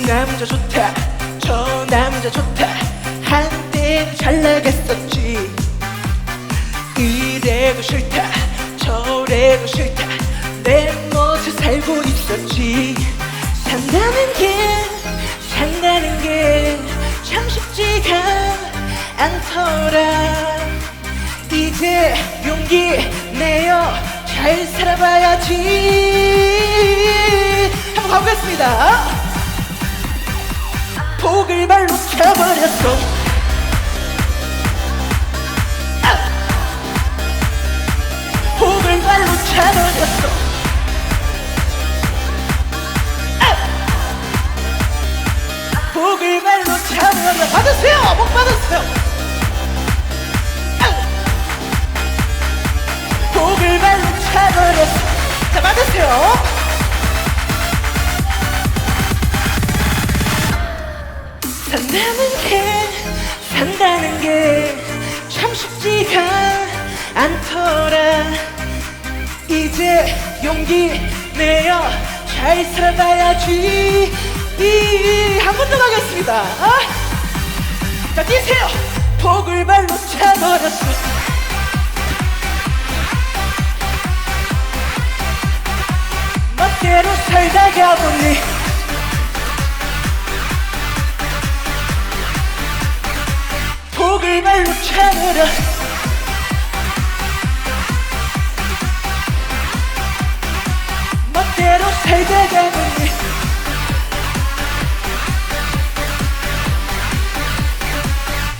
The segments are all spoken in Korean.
이 남자 좋다. 저 남자 좋다. 한때는 잘 나갔었지. 이래도 싫다. 저래도 싫다. 내 멋을 살고 있었지. 산다는 게 산다는 게 참 쉽지가 않더라. 이제 용기 내어 잘 살아봐야지. 한번 가보겠습니다 복을 발로 차버렸어 아! 복을 발로 차버렸어 아! 복을 발로 차버렸어 받으세요 복 받으세요 아! 복을 발로 차버렸어 자 받으세요 산다는 게 산다는 게 참 쉽지가 않더라. 이제 용기 내어 잘 살아봐야지. 한 번 더 가겠습니다. 아? 자 뛰세요. 복을 발로 차버렸어 멋대로 살다가 보니 발로 차버려 멋대로 보니?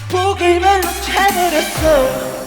복을 발로 차버렸어